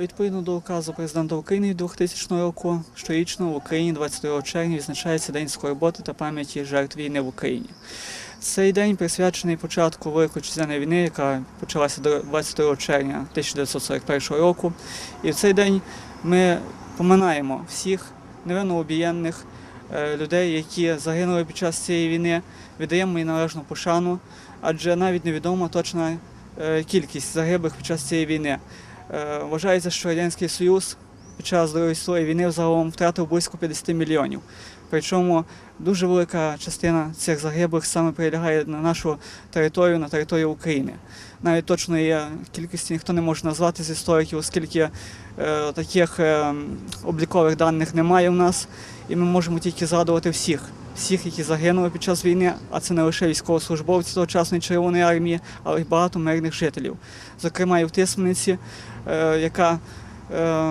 Відповідно до указу президента України 2000 року, щорічно в Україні 22 червня відзначається День скорботи та пам'яті жертв війни в Україні. Цей день присвячений початку Великої Вітчизняної війни, яка почалася до 22 червня 1941 року. І в цей день ми поминаємо всіх невинно обієнних е, людей, які загинули під час цієї війни, віддаємо їм належну пошану, адже навіть невідома точна е, кількість загиблих під час цієї війни. Е, Вважається, що Радянський Союз під час Другої світової війни взагалом втратив близько 50 мільйонів. Причому дуже велика частина цих загиблих саме прилягає на нашу територію, на територію України. Навіть точної кількості ніхто не може назвати з істориків, оскільки е, таких е, облікових даних немає в нас, і ми можемо тільки згадувати всіх, всіх, які загинули під час війни, а це не лише військовослужбовці тогочасної Червоної армії, але й багато мирних жителів. Зокрема, і в Тисмениці, е, яка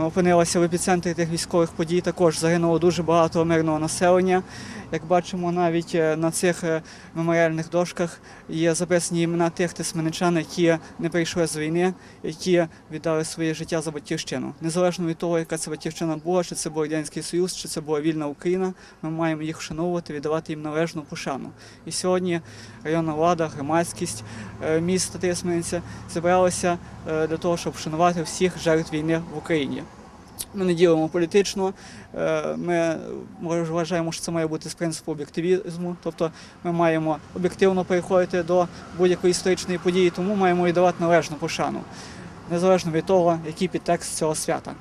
опинилася в епіцентрі тих військових подій, також загинуло дуже багато мирного населення. Як бачимо, навіть е, на цих е, меморіальних дошках є записані імена тих тисменичан, які не прийшли з війни, які віддали своє життя за батьківщину. Незалежно від того, яка це батьківщина була, чи це був Радянський Союз, чи це була вільна Україна, ми маємо їх вшановувати, віддавати їм належну пошану. І сьогодні районна влада, громадськість е, міста Тисмениця зібралися е, для того, щоб вшанувати всіх жертв війни в Україні. Ми не ділимо політично. е, Ми вважаємо, що це має бути з принципу об'єктивізму. Тобто ми маємо об'єктивно переходити до будь-якої історичної події, тому маємо і давати належну пошану, незалежно від того, який підтекст цього свята.